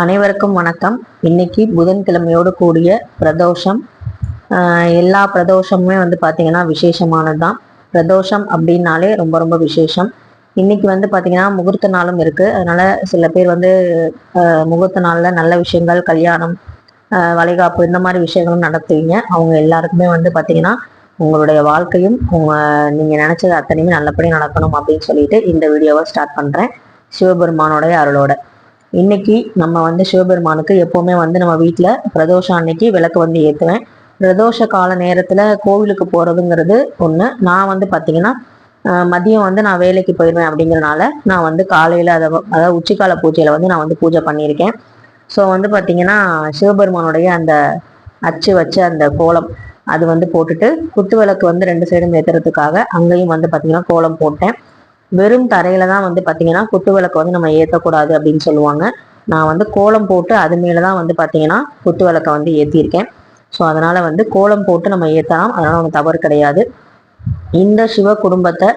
அனைவருக்கும் வணக்கம். இன்னைக்கு புதன்கிழமையோடு கூடிய பிரதோஷம். எல்லா பிரதோஷமுமே வந்து பார்த்தீங்கன்னா விசேஷமானது தான் பிரதோஷம் அப்படின்னாலே ரொம்ப ரொம்ப விசேஷம். இன்னைக்கு வந்து பார்த்தீங்கன்னா முகூர்த்த நாளும் இருக்குது அதனால சில பேர் வந்து முகூர்த்த நாளில் நல்ல விஷயங்கள் கல்யாணம் வளைகாப்பு இந்த மாதிரி விஷயங்களும் நடத்துவீங்க. அவங்க எல்லாருக்குமே வந்து பார்த்தீங்கன்னா உங்களுடைய வாழ்க்கையும் உங்கள் நீங்கள் நினச்சது அத்தனையுமே நல்லபடியாக நடக்கணும் அப்படின்னு சொல்லிட்டு இந்த வீடியோவை ஸ்டார்ட் பண்ணுறேன் சிவபெருமானோடைய அருளோட. இன்னைக்கு நம்ம வந்து சிவபெருமானுக்கு எப்போவுமே வந்து நம்ம வீட்டில் பிரதோஷம் அன்னைக்கு விளக்கு வந்து ஏற்றுவேன் பிரதோஷ கால நேரத்தில் கோவிலுக்கு போகிறதுங்கிறது ஒன்று நான் வந்து பார்த்தீங்கன்னா மதியம் வந்து நான் வேலைக்கு போயிடுவேன் அப்படிங்கிறனால நான் வந்து காலையில் அதை அதாவது உச்சிக்கால பூஜையில் வந்து நான் வந்து பூஜை பண்ணியிருக்கேன். ஸோ வந்து பார்த்தீங்கன்னா சிவபெருமானுடைய அந்த அச்சு வச்ச அந்த கோலம் அது வந்து போட்டுட்டு குத்து விளக்கு வந்து ரெண்டு சைடும் ஏற்றுறதுக்காக அங்கேயும் வந்து பார்த்தீங்கன்னா கோலம் போட்டேன். வெறும் தரையில தான் வந்து பார்த்தீங்கன்னா குத்து விளக்கு வந்து நம்ம ஏற்றக்கூடாது அப்படின்னு சொல்லுவாங்க. நான் வந்து கோலம் போட்டு அது மேலே தான் வந்து பார்த்தீங்கன்னா குத்து விளக்கை வந்து ஏற்றியிருக்கேன் ஸோ அதனால் வந்து கோலம் போட்டு நம்ம ஏற்றலாம் அதனால் ஒன்றும் தவறு கிடையாது. இந்த சிவ குடும்பத்தை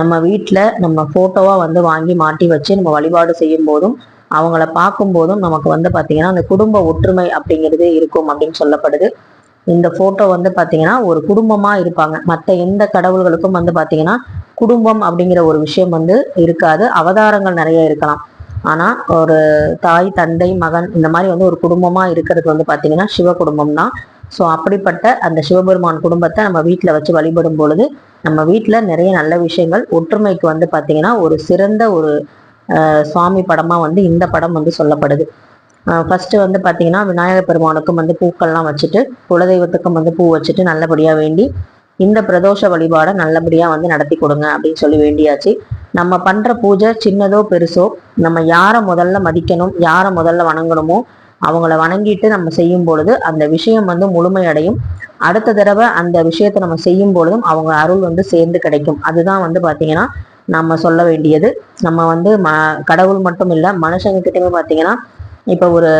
நம்ம வீட்டில் நம்ம ஃபோட்டோவாக வந்து வாங்கி மாட்டி வச்சு நம்ம வழிபாடு செய்யும் போதும் அவங்கள பார்க்கும் போதும் நமக்கு வந்து பார்த்தீங்கன்னா அந்த குடும்ப ஒற்றுமை அப்படிங்கிறது இருக்கும் அப்படின்னு சொல்லப்படுது. இந்த ஃபோட்டோ வந்து பார்த்தீங்கன்னா ஒரு குடும்பமாக இருப்பாங்க. மற்ற எந்த கடவுள்களுக்கும் வந்து பார்த்தீங்கன்னா குடும்பம் அப்படிங்கிற ஒரு விஷயம் வந்து இருக்காது. அவதாரங்கள் நிறைய இருக்கலாம். ஆனால் ஒரு தாய் தந்தை மகன் இந்த மாதிரி வந்து ஒரு குடும்பமாக இருக்கிறது வந்து பார்த்தீங்கன்னா சிவ குடும்பம் தான். ஸோ அப்படிப்பட்ட அந்த சிவபெருமான் குடும்பத்தை நம்ம வீட்டில் வச்சு வழிபடும் பொழுது நம்ம வீட்டில் நிறைய நல்ல விஷயங்கள் ஒற்றுமைக்கு வந்து பார்த்தீங்கன்னா ஒரு சிறந்த ஒரு சுவாமி படமாக வந்து இந்த படம் வந்து சொல்லப்படுது. ஃபஸ்ட்டு வந்து பார்த்தீங்கன்னா விநாயகர் பெருமானுக்கும் வந்து பூக்கள்லாம் வச்சுட்டு குலதெய்வத்துக்கும் வந்து பூ வச்சுட்டு நல்லபடியாக வேண்டி இந்த பிரதோஷ வழிபாடை நல்லபடியாக வந்து நடத்தி கொடுங்க அப்படின்னு சொல்லி வேண்டியாச்சு. நம்ம பண்ற பூஜை சின்னதோ பெருசோ நம்ம யாரை முதல்ல மதிக்கணும் யாரை முதல்ல வணங்கணுமோ அவங்கள வணங்கிட்டு நம்ம செய்யும் பொழுது அந்த விஷயம் வந்து முழுமையடையும். அடுத்த தடவை அந்த விஷயத்தை நம்ம செய்யும் பொழுதும் அவங்க அருள் வந்து சேர்ந்து கிடைக்கும். அதுதான் வந்து பார்த்தீங்கன்னா நம்ம சொல்ல வேண்டியது. நம்ம வந்து ம கடவுள் மட்டும் இல்லை மனுஷங்க கிட்டயுமே பார்த்தீங்கன்னா இப்போ ஒரு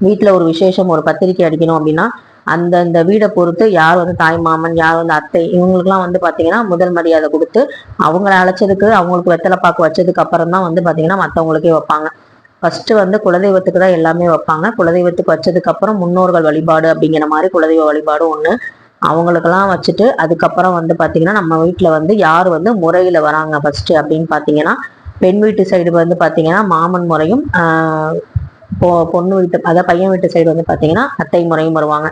வீட்டில் ஒரு விசேஷம் ஒரு பத்திரிக்கை அடிக்கணும் அப்படின்னா அந்தந்த வீடை பொறுத்து யார் வந்து தாய் மாமன் யார் வந்து அத்தை இவங்களுக்குலாம் வந்து பார்த்தீங்கன்னா முதல் மரியாதை கொடுத்து அவங்கள அழைச்சதுக்கு அவங்களுக்கு வெத்தலை பாக்கு வச்சதுக்கு அப்புறம் தான் வந்து பார்த்தீங்கன்னா மற்றவங்களுக்கே வைப்பாங்க. ஃபர்ஸ்ட் வந்து குலதெய்வத்துக்கு தான் எல்லாமே வைப்பாங்க. குலதெய்வத்துக்கு வச்சதுக்கு அப்புறம் முன்னோர்கள் வழிபாடு அப்படிங்கிற மாதிரி குலதெய்வ வழிபாடு ஒன்று அவங்களுக்கெல்லாம் வச்சுட்டு அதுக்கப்புறம் வந்து பார்த்தீங்கன்னா நம்ம வீட்டில் வந்து யார் வந்து முறையில் வராங்க ஃபர்ஸ்ட் அப்படின்னு பார்த்தீங்கன்னா பெண் வீட்டு சைடு வந்து பார்த்தீங்கன்னா மாமன் முறையும் ஆஹ் பொ பொண்ணு வீட்டு அதாவது பையன் வீட்டு சைடு வந்து பார்த்தீங்கன்னா அத்தை முறையும் வருவாங்க.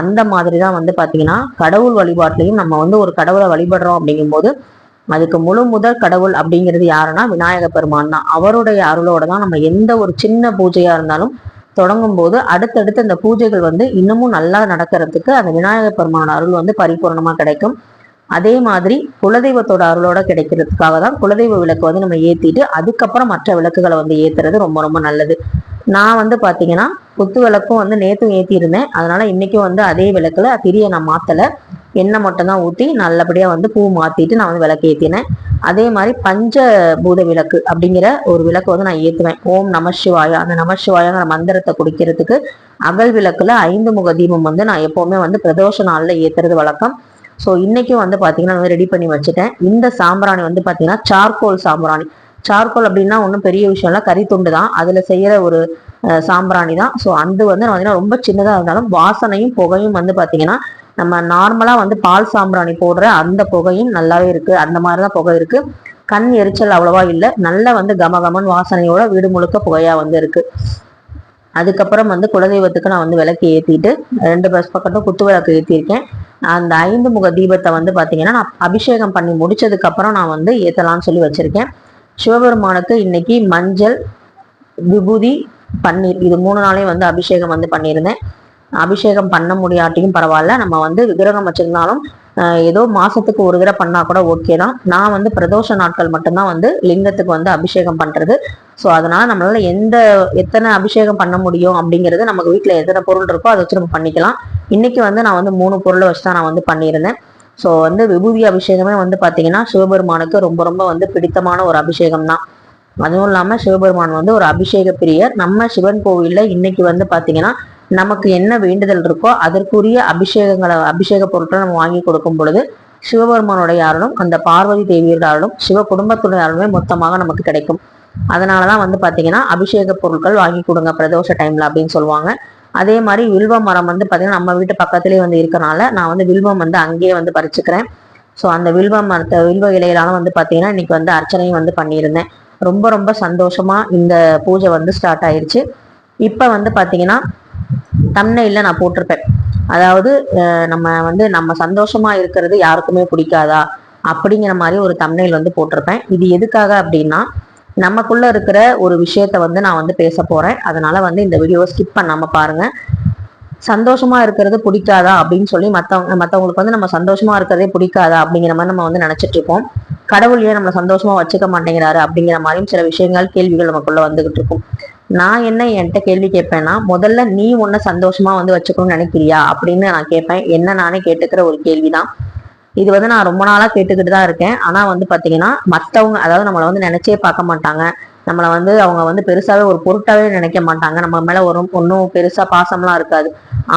அந்த மாதிரி தான் வந்து பார்த்தீங்கன்னா கடவுள் வழிபாட்டிலையும் நம்ம வந்து ஒரு கடவுளை வழிபடுறோம் அப்படிங்கும்போது அதுக்கு முழு முதல் கடவுள் அப்படிங்கிறது யாருன்னா விநாயக பெருமான் தான். அவருடைய அருளோட தான் நம்ம எந்த ஒரு சின்ன பூஜையா இருந்தாலும் தொடங்கும் போது அடுத்தடுத்து அந்த பூஜைகள் வந்து இன்னமும் நல்லா நடக்கிறதுக்கு அந்த விநாயக பெருமானோட அருள் வந்து பரிபூர்ணமாக கிடைக்கும். அதே மாதிரி குலதெய்வத்தோட அருளோட கிடைக்கிறதுக்காக தான் குலதெய்வ விளக்கு வந்து நம்ம ஏற்றிட்டு அதுக்கப்புறம் மற்ற விளக்குகளை வந்து ஏற்றுறது ரொம்ப ரொம்ப நல்லது. நான் வந்து பார்த்தீங்கன்னா குத்து விளக்கும் வந்து நேற்றும் ஏற்றிருந்தேன் அதனால் அதனால வந்து அதே விளக்கில் திரியை நான் மாற்றலை எண்ணெய் மட்டும்தான் ஊற்றி நல்லபடியாக வந்து பூ மாற்றிட்டு நான் வந்து விளக்கு ஏற்றினேன் அதே மாதிரி பஞ்ச பூத விளக்கு அப்படிங்கிற ஒரு விளக்கு வந்து நான் ஏற்றுவேன் ஓம் நம சிவாயா. அந்த நம சிவாயாங்கிற மந்திரத்தை குடிக்கிறதுக்கு அகல் விளக்குல ஐந்து முக தீபம் வந்து நான் எப்போவுமே வந்து பிரதோஷ நாளில் ஏற்றுறது வழக்கம். ஸோ இன்றைக்கும் வந்து பார்த்தீங்கன்னா வந்து ரெடி பண்ணி வச்சுட்டேன். இந்த சாம்பிராணி வந்து பார்த்தீங்கன்னா சார்கோல் சாம்பிராணி. சார்கோல் அப்படின்னா ஒன்றும் பெரிய விஷயம் இல்லை கறி துண்டு தான். அதில் செய்கிற ஒரு சாம்பிராணி தான். ஸோ அது வந்து பார்த்தீங்கன்னா ரொம்ப சின்னதாக இருந்தாலும் வாசனையும் புகையும் வந்து பார்த்தீங்கன்னா நம்ம நார்மலாக வந்து பால் சாம்பிராணி போடுற அந்த புகையும் நல்லாவே இருக்குது அந்த மாதிரி தான் புகை இருக்குது கண் எரிச்சல் அவ்வளவா இல்லை. நல்ல வந்து கமகமன் வாசனையோட வீடு முழுக்க புகையா வந்து இருக்கு. அதுக்கப்புறம் வந்து குலதெய்வத்துக்கு நான் வந்து விளக்கு ஏற்றிட்டு ரெண்டு பஸ் பக்கத்தும் குத்து விளக்கு ஏற்றிருக்கேன் அந்த ஐந்து முக தீபத்தை வந்து பாத்தீங்கன்னா நான் அபிஷேகம் பண்ணி முடிச்சதுக்கு அப்புறம் நான் வந்து ஏத்தலாம்னு சொல்லி வச்சிருக்கேன். சிவபெருமானுக்கு இன்னைக்கு மஞ்சள் விபூதி பன்னீர் இது மூணு நாளையும் வந்து அபிஷேகம் வந்து பண்ணியிருந்தேன். அபிஷேகம் பண்ண முடியாட்டியும் பரவாயில்ல. நம்ம வந்து விக்கிரகம் வச்சிருந்தாலும் ஏதோ மாசத்துக்கு ஒரு தடவை பண்ணா கூட ஓகே தான். நான் வந்து பிரதோஷ நாட்கள் மட்டும்தான் வந்து லிங்கத்துக்கு வந்து அபிஷேகம் பண்றது. ஸோ அதனால நம்மளால எந்த எத்தனை அபிஷேகம் பண்ண முடியும் அப்படிங்கிறது நமக்கு வீட்டில் எத்தனை பொருள் இருக்கோ அதை வச்சு நம்ம பண்ணிக்கலாம். இன்னைக்கு வந்து நான் வந்து மூணு பொருளை வச்சு தான் நான் வந்து பண்ணியிருந்தேன். ஸோ வந்து விபூதி அபிஷேகமே வந்து பார்த்தீங்கன்னா சிவபெருமானுக்கு ரொம்ப ரொம்ப வந்து பிடித்தமான ஒரு அபிஷேகம் தான். அதுவும் இல்லாமல் சிவபெருமான் வந்து ஒரு அபிஷேக பிரியர் நம்ம சிவன் கோவில்ல இன்னைக்கு வந்து பார்த்தீங்கன்னா நமக்கு என்ன வேண்டுதல் இருக்கோ அதற்குரிய அபிஷேகங்களை அபிஷேக பொருட்களை நம்ம வாங்கி கொடுக்கும் பொழுது சிவபெருமானுடைய அருளும் அந்த பார்வதி தேவியோட அருளும் சிவ குடும்பத்துடைய அருளுமே மொத்தமாக நமக்கு கிடைக்கும். அதனால தான் வந்து பார்த்தீங்கன்னா அபிஷேக பொருட்கள் வாங்கி கொடுங்க பிரதோஷ டைம்ல அப்படின்னு சொல்லுவாங்க. அதே மாதிரி வில்வ மரம் வந்து பார்த்தீங்கன்னா நம்ம வீட்டு பக்கத்துலேயே வந்து இருக்கனால நான் வந்து வில்வம் வந்து அங்கேயே வந்து பறிச்சுக்கிறேன். ஸோ அந்த வில்வ மரத்தை வில்வ இலையிலான வந்து பார்த்தீங்கன்னா இன்னைக்கு வந்து அர்ச்சனையும் வந்து பண்ணியிருந்தேன். ரொம்ப ரொம்ப சந்தோஷமா இந்த பூஜை வந்து ஸ்டார்ட் ஆயிடுச்சு இப்போ வந்து பார்த்தீங்கன்னா தம்னையில் நான் போட்டிருப்பேன். அதாவது நம்ம வந்து நம்ம சந்தோஷமா இருக்கிறது யாருக்குமே பிடிக்காதா? அப்படிங்கிற மாதிரி ஒரு தம்னையில் வந்து போட்டிருப்பேன். இது எதுக்காக அப்படின்னா நமக்குள்ள இருக்கிற ஒரு விஷயத்த வந்து நான் வந்து பேச போறேன். அதனால வந்து இந்த வீடியோவை ஸ்கிப் பண்ணாம பாருங்க. சந்தோஷமா இருக்கிறது பிடிக்காதா அப்படின்னு சொல்லி மற்றவங்க மற்றவங்களுக்கு வந்து நம்ம சந்தோஷமா இருக்கிறதே பிடிக்காதா அப்படிங்கிற மாதிரி நம்ம வந்து நினைச்சிட்டு இருப்போம். கடவுள் ஏன் நம்மளை சந்தோஷமா வச்சுக்க மாட்டேங்கிறாரு அப்படிங்கிற மாதிரியும் சில விஷயங்கள் கேள்விகள் நமக்குள்ள வந்துகிட்டு இருக்கும். நான் என்ன என்கிட்ட கேள்வி கேட்பேன்னா முதல்ல நீ உன்னை சந்தோஷமா வந்து வச்சுக்கணும்னு நினைக்கிறியா? அப்படின்னு நான் கேட்பேன். என்ன நானே கேட்டுக்கிற ஒரு கேள்விதான். இது வந்து நான் ரொம்ப நாளா கேட்டுக்கிட்டு தான் இருக்கேன். ஆனா வந்து பாத்தீங்கன்னா மத்தவங்க அதாவது நம்மளை வந்து நினைச்சே பார்க்க மாட்டாங்க. நம்மளை வந்து அவங்க வந்து பெருசாவே ஒரு பொருட்டாவே நினைக்க மாட்டாங்க. நம்ம மேல ஒரு ஒன்றும் பெருசா பாசம்லாம் இருக்காது.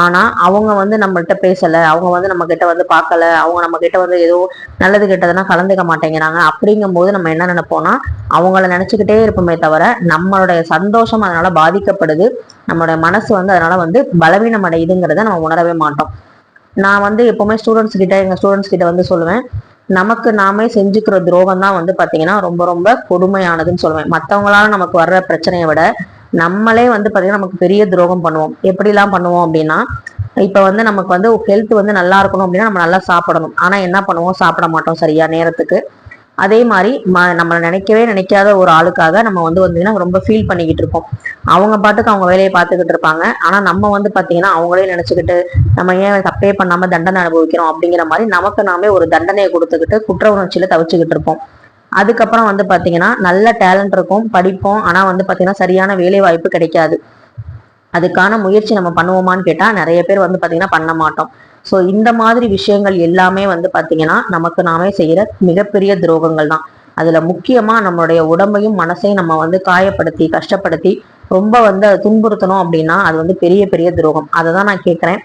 ஆனா அவங்க வந்து நம்மகிட்ட பேசல. அவங்க வந்து நம்ம கிட்ட வந்து பார்க்கல அவங்க நம்ம கிட்ட வந்து ஏதோ நல்லது கெட்டதுனா கலந்துக்க மாட்டேங்கிறாங்க. அப்படிங்கும்போது நம்ம என்ன நினைப்போம்னா அவங்கள நினச்சிக்கிட்டே இருப்போமே தவிர நம்மளுடைய சந்தோஷம் அதனால பாதிக்கப்படுது. நம்மளுடைய மனசு வந்து அதனால வந்து பலவீனம் அடையுதுங்கிறத நம்ம உணரவே மாட்டோம். நான் வந்து எப்பவுமே ஸ்டூடெண்ட்ஸ் கிட்ட எங்க ஸ்டூடெண்ட்ஸ் கிட்ட வந்து சொல்லுவேன். நமக்கு நாமே செஞ்சுக்கிற துரோகம் தான் வந்து பார்த்தீங்கன்னா ரொம்ப ரொம்ப கொடுமையானதுன்னு சொல்லுவேன். மற்றவங்களால நமக்கு வர்ற பிரச்சனையை விட நம்மளே வந்து பார்த்தீங்கன்னா நமக்கு பெரிய துரோகம் பண்ணுவோம். எப்படிலாம் பண்ணுவோம் அப்படின்னா இப்போ வந்து நமக்கு வந்து ஹெல்த் வந்து நல்லா இருக்கணும் அப்படின்னா நம்ம நல்லா சாப்பிடணும். ஆனா என்ன பண்ணுவோம்? சாப்பிட மாட்டோம் சரியா நேரத்துக்கு. அதே மாதிரி ம நம்மளை நினைக்கவே நினைக்காத ஒரு ஆளுக்காக நம்ம வந்து வந்தீங்கன்னா ரொம்ப ஃபீல் பண்ணிக்கிட்டு இருப்போம். அவங்க பாட்டுக்கு அவங்க வேலையை பார்த்துக்கிட்டு இருப்பாங்க. ஆனா நம்ம வந்து பாத்தீங்கன்னா அவங்களே நினச்சிக்கிட்டு நம்ம ஏன் தப்பே பண்ணாம தண்டனை அனுபவிக்கிறோம் அப்படிங்கிற மாதிரி நமக்கு நாமே ஒரு தண்டனையை கொடுத்துக்கிட்டு குற்ற உணர்ச்சியில தவிச்சுக்கிட்டு இருப்போம். அதுக்கப்புறம் வந்து பாத்தீங்கன்னா நல்ல டேலண்ட் இருக்கும் படிப்போம். ஆனா வந்து பாத்தீங்கன்னா சரியான வேலை வாய்ப்பு கிடைக்காது. அதுக்கான முயற்சி நம்ம பண்ணுவோமான்னு கேட்டா நிறைய பேர் வந்து பாத்தீங்கன்னா பண்ண மாட்டோம். ஸோ இந்த மாதிரி விஷயங்கள் எல்லாமே வந்து பார்த்தீங்கன்னா நமக்கு நாமே செய்கிற மிகப்பெரிய துரோகங்கள் தான். அதில் முக்கியமாக நம்மளுடைய உடம்பையும் மனசையும் நம்ம வந்து காயப்படுத்தி கஷ்டப்படுத்தி ரொம்ப வந்து அதை துன்புறுத்தணும் அப்படின்னா அது வந்து பெரிய பெரிய துரோகம். அதை தான் நான் கேட்குறேன்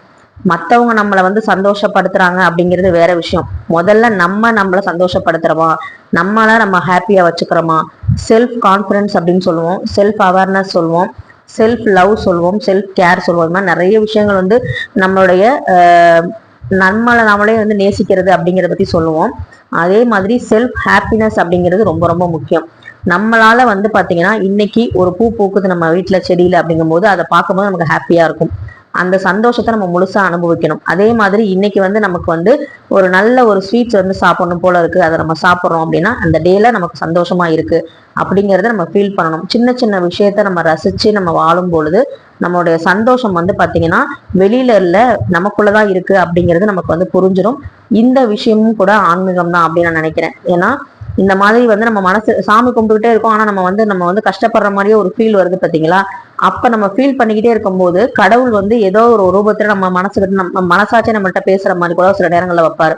மற்றவங்க நம்மளை வந்து சந்தோஷப்படுத்துறாங்க அப்படிங்கிறது வேற விஷயம். முதல்ல நம்ம நம்மளை சந்தோஷப்படுத்துறோமா? நம்மளை நம்ம ஹாப்பியாக வச்சுக்கிறோமா? செல்ஃப் கான்ஃபிடன்ஸ் அப்படின்னு சொல்லுவோம். செல்ஃப் அவேர்னஸ் சொல்லுவோம். செல்ஃப் லவ் சொல்லுவோம் செல்ஃப் கேர் சொல்லுவோம் இது மாதிரி நிறைய விஷயங்கள் வந்து நம்மளுடைய நம்மளை நம்மளே வந்து நேசிக்கிறது அப்படிங்கிறத பற்றி சொல்லுவோம். அதே மாதிரி செல்ஃப் ஹாப்பினஸ் அப்படிங்கிறது ரொம்ப ரொம்ப முக்கியம். நம்மளால வந்து பார்த்தீங்கன்னா இன்னைக்கு ஒரு பூ பூக்குது நம்ம வீட்டில் செடியில் அப்படிங்கும்போது அதை பார்க்கும்போது நமக்கு ஹாப்பியாக இருக்கும். அந்த சந்தோஷத்தை நம்ம முழுசா அனுபவிக்கணும். அதே மாதிரி இன்னைக்கு வந்து நமக்கு வந்து ஒரு நல்ல ஒரு ஸ்வீட்ஸ் வந்து சாப்பிடணும் போல இருக்கு. அதை நம்ம சாப்பிட்றோம் அப்படின்னா அந்த டேல நமக்கு சந்தோஷமா இருக்கு அப்படிங்கிறத நம்ம ஃபீல் பண்ணணும். சின்ன சின்ன விஷயத்த நம்ம ரசிச்சு நம்ம வாழும் பொழுது நம்மளுடைய சந்தோஷம் வந்து பாத்தீங்கன்னா வெளியில இல்ல நமக்குள்ளதான் இருக்கு அப்படிங்கிறது நமக்கு வந்து புரிஞ்சிடும் இந்த விஷயமும் கூட ஆன்மீகம் தான் அப்படின்னு நான் நினைக்கிறேன். ஏன்னா இந்த மாதிரி வந்து நம்ம மனசு சாமி கும்பிட்டுக்கிட்டே இருக்கோம். ஆனா நம்ம வந்து நம்ம வந்து கஷ்டப்படுற மாதிரியே ஒரு ஃபீல் வருது பாத்தீங்களா? அப்ப நம்ம ஃபீல் பண்ணிக்கிட்டே இருக்கும்போது கடவுள் வந்து ஏதோ ஒரு ரூபத்துல நம்ம மனசுக்கிட்ட நம்ம மனசாட்சி நம்மள்கிட்ட பேசுற மாதிரி கூட சில நேரங்களில் வைப்பாரு.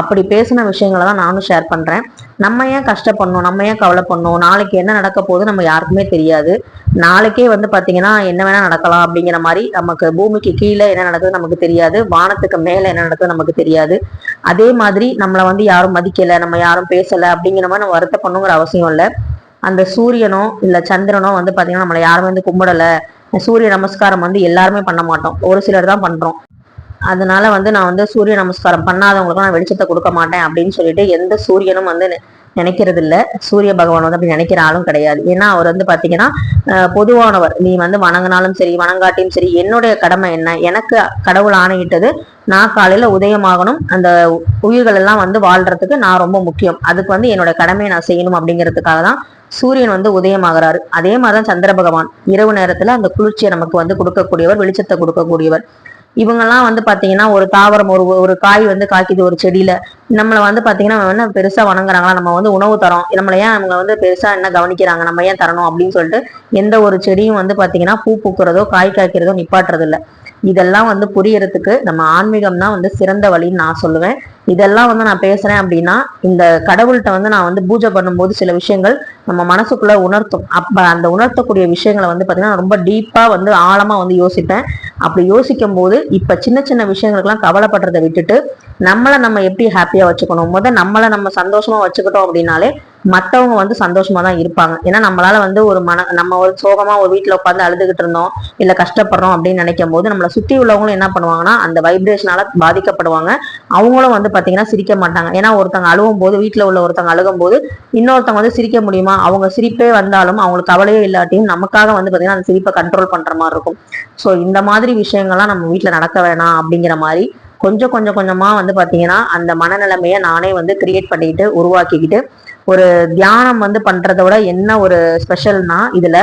அப்படி பேசின விஷயங்களை தான் நானும் ஷேர் பண்ணுறேன் நம்ம ஏன் கஷ்டப்படணும்? நம்ம ஏன் கவலைப்படணும்? நாளைக்கு என்ன நடக்க போகுது நம்ம யாருக்குமே தெரியாது. நாளைக்கே வந்து பார்த்தீங்கன்னா என்ன வேணால் நடக்கலாம் அப்படிங்கிற மாதிரி நமக்கு பூமிக்கு கீழே என்ன நடக்குது நமக்கு தெரியாது. வானத்துக்கு மேலே என்ன நடக்குது நமக்கு தெரியாது. அதே மாதிரி நம்மளை வந்து யாரும் மதிக்கலை நம்ம யாரும் பேசலை அப்படிங்கிற மாதிரி நம்ம வருத்தப்படணுங்கிற அவசியம் இல்லை. அந்த சூரியனோ இல்லை சந்திரனோ வந்து பார்த்தீங்கன்னா நம்மளை யாருமே வந்து கும்பிடல. சூரிய நமஸ்காரம் வந்து எல்லாருமே பண்ண மாட்டோம். ஒரு சிலர் தான் பண்ணுறோம் அதனால வந்து நான் வந்து சூரிய நமஸ்காரம் பண்ணாதவங்களுக்கு நான் வெளிச்சத்தை கொடுக்க மாட்டேன் அப்படின்னு சொல்லிட்டு எந்த சூரியனும் வந்து நினைக்கிறது இல்லை சூரிய பகவான் வந்து அப்படி நினைக்கிற ஆளும் கிடையாது. ஏன்னா அவர் வந்து பாத்தீங்கன்னா பொதுவானவர். நீ வந்து வணங்கினாலும் சரி வணங்காட்டியும் சரி என்னுடைய கடமை என்ன? எனக்கு கடவுள் ஆணையிட்டது நான் காலையில உதயமாகணும். அந்த உயிர்கள் எல்லாம் வந்து வாழ்றதுக்கு நான் ரொம்ப முக்கியம். அதுக்கு வந்து என்னோட கடமையை நான் செய்யணும் அப்படிங்கிறதுக்காக தான் சூரியன் வந்து உதயமாகிறாரு. அதே மாதிரிதான் சந்திர பகவான். இரவு நேரத்துல அந்த குளிர்ச்சியை நமக்கு வந்து கொடுக்கக்கூடியவர் வெளிச்சத்தை கொடுக்கக்கூடியவர். இவங்கெல்லாம் வந்து பாத்தீங்கன்னா ஒரு தாவரம் ஒரு ஒரு காய் வந்து காய்க்குது ஒரு செடியில. நம்மள வந்து பாத்தீங்கன்னா என்ன பெருசா வணங்குறாங்களா? நம்ம வந்து உணவு தரோம். நம்மள ஏன் அவங்க வந்து பெருசா என்ன கவனிக்கிறாங்க? நம்ம ஏன் தரணும் அப்படின்னு சொல்லிட்டு எந்த ஒரு செடியும் வந்து பாத்தீங்கன்னா பூ பூக்கிறதோ காய் காய்க்கிறதோ நிப்பாட்டுறது இல்லை இதெல்லாம் வந்து புரியறதுக்கு நம்ம ஆன்மீகம் தான் வந்து சிறந்த வழின்னு நான் சொல்லுவேன். இதெல்லாம் வந்து நான் பேசுறேன் அப்படின்னா இந்த கடவுள்கிட்ட வந்து நான் வந்து பூஜை பண்ணும்போது சில விஷயங்கள் நம்ம மனசுக்குள்ள உணர்த்தும். அப்ப அந்த உணர்த்தக்கூடிய விஷயங்களை வந்து பாத்தீங்கன்னா ரொம்ப டீப்பா வந்து ஆழமா வந்து யோசிப்பேன். அப்படி யோசிக்கும் போது இப்ப சின்ன சின்ன விஷயங்களுக்கெல்லாம் கவலைப்படுறதை விட்டுட்டு நம்மளை நம்ம எப்படி ஹாப்பியா வச்சுக்கணும்? முத நம்மளை நம்ம சந்தோஷமா வச்சுக்கிட்டோம் அப்படின்னாலே மற்றவங்க வந்து சந்தோஷமா தான் இருப்பாங்க. ஏன்னா நம்மளால வந்து ஒரு மன நம்ம ஒரு சோகமா ஒரு வீட்டுல உட்காந்து அழுதுகிட்டு இருந்தோம் இல்ல கஷ்டப்படுறோம் அப்படின்னு நினைக்கும் போது நம்மளை சுத்தி உள்ளவங்களும் என்ன பண்ணுவாங்கன்னா அந்த வைப்ரேஷனால பாதிக்கப்படுவாங்க. அவங்களும் வந்து பாத்தீங்கன்னா சிரிக்க மாட்டாங்க. ஏன்னா ஒருத்தவங்க அழுவும் போது வீட்டில் உள்ள ஒருத்தவங்க அழுகும் போது இன்னொருத்தவங்க வந்து சிரிக்க முடியுமா? அவங்க சிரிப்பே வந்தாலும் அவங்களுக்கு கவலையே இல்லாட்டியும் நமக்காக வந்து பாத்தீங்கன்னா அந்த சிரிப்பை கண்ட்ரோல் பண்ற மாதிரி இருக்கும். ஸோ இந்த மாதிரி விஷயங்கள்லாம் நம்ம வீட்டுல நடக்க வேணாம் அப்படிங்கிற மாதிரி கொஞ்சம் கொஞ்சம் கொஞ்சமா வந்து பாத்தீங்கன்னா அந்த மனநிலைமையை நானே வந்து கிரியேட் பண்ணிக்கிட்டு உருவாக்கிக்கிட்டு ஒரு தியானம் வந்து பண்றத விட என்ன ஒரு ஸ்பெஷல்னா இதுல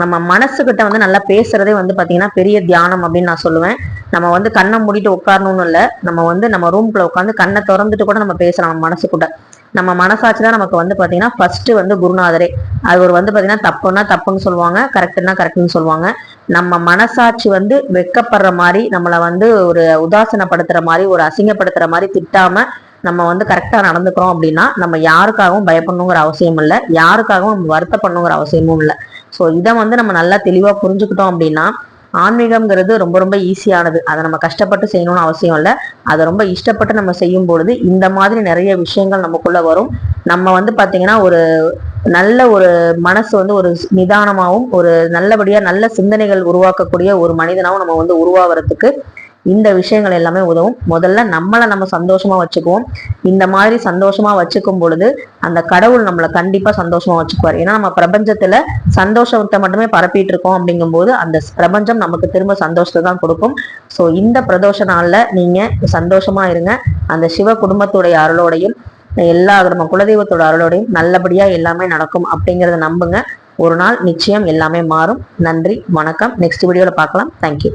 நம்ம மனசுகிட்ட வந்து நல்லா பேசுறதே வந்து பாத்தீங்கன்னா பெரிய தியானம் அப்படின்னு நான் சொல்லுவேன். நம்ம வந்து கண்ணை மூடிட்டு உட்காரணும்னு இல்லை. நம்ம வந்து நம்ம ரூம்குள்ள உட்காந்து கண்ணை திறந்துட்டு கூட நம்ம பேசலாம் நம்ம மனசுக்குள்ள. நம்ம மனசாட்சி தான் நமக்கு வந்து பாத்தீங்கன்னா ஃபர்ஸ்ட் வந்து குருநாதரே. அவர் வந்து பாத்தீங்கன்னா தப்புன்னா தப்புன்னு சொல்லுவாங்க கரெக்டுன்னா கரெக்ட்னு சொல்லுவாங்க. நம்ம மனசாட்சி வந்து வெக்கப்படுற மாதிரி நம்மளை வந்து ஒரு உதாசனப்படுத்துற மாதிரி ஒரு அசிங்கப்படுத்துற மாதிரி திட்டாம நம்ம வந்து கரெக்டாக நடந்துக்கிறோம் அப்படின்னா நம்ம யாருக்காகவும் பயப்படணுங்கிற அவசியம் இல்லை. யாருக்காகவும் நம்ம வருத்தப்படணுங்கிற அவசியமும் இல்லை. ஸோ இதை வந்து நம்ம நல்லா தெளிவாக புரிஞ்சுக்கிட்டோம் அப்படின்னா ஆன்மீகம்ங்கிறது ரொம்ப ரொம்ப ஈஸியானது அதை நம்ம கஷ்டப்பட்டு செய்யணும்னு அவசியம் இல்லை. அதை ரொம்ப இஷ்டப்பட்டு நம்ம செய்யும் பொழுது இந்த மாதிரி நிறைய விஷயங்கள் நமக்குள்ள வரும். நம்ம வந்து பார்த்தீங்கன்னா ஒரு நல்ல ஒரு மனசு வந்து ஒரு நிதானமாகவும் ஒரு நல்லபடியாக நல்ல சிந்தனைகள் உருவாக்கக்கூடிய ஒரு மனிதனாகவும் நம்ம வந்து உருவாகிறதுக்கு இந்த விஷயங்கள் எல்லாமே உதவும். முதல்ல நம்மளை நம்ம சந்தோஷமா வச்சுக்குவோம். இந்த மாதிரி சந்தோஷமா வச்சுக்கும் பொழுது அந்த கடவுள் நம்மளை கண்டிப்பா சந்தோஷமா வச்சுக்குவார். ஏன்னா நம்ம பிரபஞ்சத்துல சந்தோஷத்தை மட்டுமே பரப்பிட்டு இருக்கோம் அப்படிங்கும்போது அந்த பிரபஞ்சம் நமக்கு திரும்ப சந்தோஷத்தை தான் கொடுக்கும். ஸோ இந்த பிரதோஷ நாள்ல நீங்க சந்தோஷமா இருங்க. அந்த சிவ குடும்பத்துடைய அருளோடையும் எல்லா நம்ம குலதெய்வத்தோட அருளோடையும் நல்லபடியா எல்லாமே நடக்கும் அப்படிங்கறத நம்புங்க. ஒரு நாள் நிச்சயம் எல்லாமே மாறும். நன்றி வணக்கம். நெக்ஸ்ட் வீடியோல பார்க்கலாம். தேங்க்யூ